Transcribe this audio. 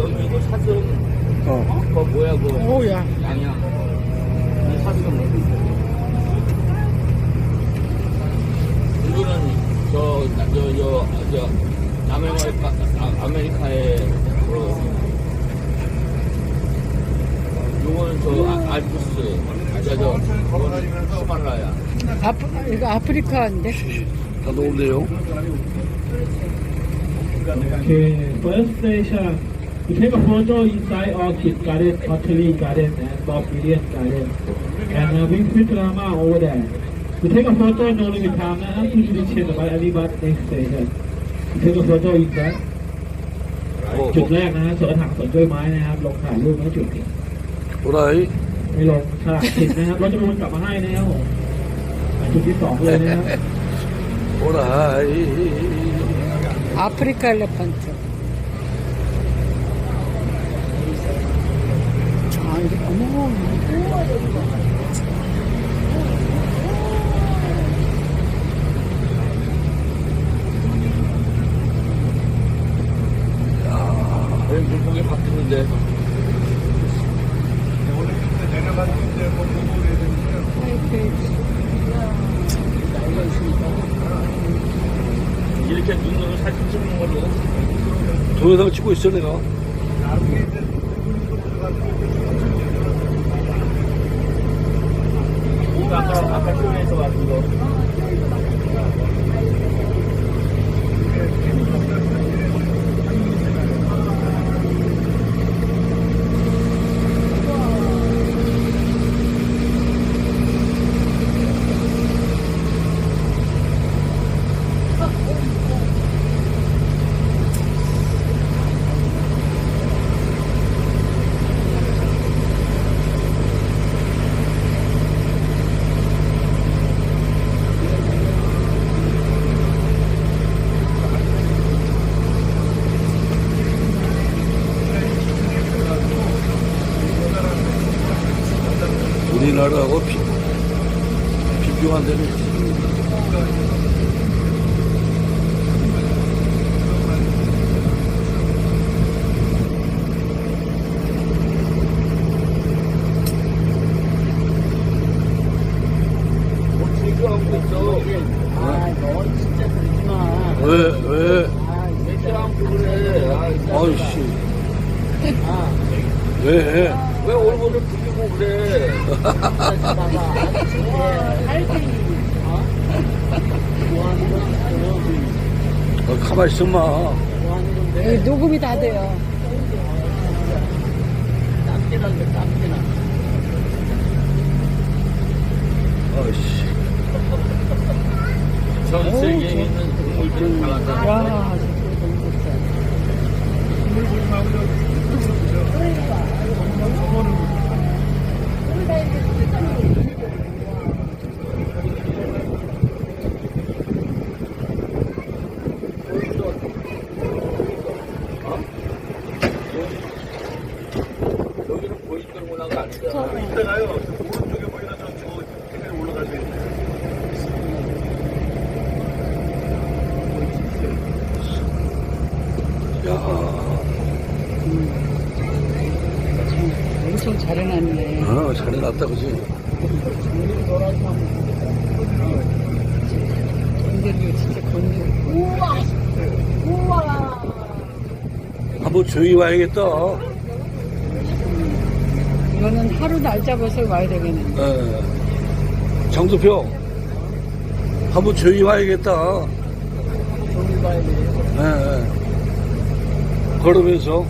여기 이거 사슴 어. 그거 뭐야 그거 오야. 양양 이 사슴 이거는 저 저 저 저, 아메리카 아, 아메리카의 그 요거는 저 아, 알프스 저 저 그거는 히말라야 아프, 이거 아프리카인데? 다 녹음돼요. Okay, first station. You take a photo inside Orchid Garden, Ottilie Garden, and Bobbinian Garden. And uh, bring Fitrama over there. You take a photo, no limit time, and up to the chin by Alibaba next station. You take a photo inside. จุดแรกนะฮะสวนถังสวนกล้วยไม้นะครับ ลงถ่ายรูปนะจุดนี้ไรไม่ลงฉลากผิดนะครับเราจะเป็นคนกลับมาให้นะครับผมจุดที่สองเลยนะครับโอ้ไร아프 이렇게 눈으로 사진 찍는 걸로 동영상 찍고 있어 내가. 이거 우리나라하고 비, 비교한 데는 있지. 뭐 제주하고 있어 아, 너 진짜 그러지 마. 왜, 왜? 아, 제주하고 그래 아. 아이씨. 아, 왜? 왜 얼굴을 부리고 그래 어? 가만히 있어, 마. 여기 녹음이 다 돼요. 땀띠난데, 땀띠나. 아이씨. 전 세계에 있는 동물들은 다 와, 진짜 너무 좋다. 여기는 보이던 문화가 아니잖아 야, 엄청 잘 해놨네. 어, 잘 해놨다, 그지? 건드리고 진짜 건드리고. 우와! 우와! 한번 조용히 와야겠다. 이거는 하루 날 잡아서 와야 되겠는데. 예. 장도표. 한번 조용히 와야겠다. 종일 봐야 돼. 예, 예. 걸으면서.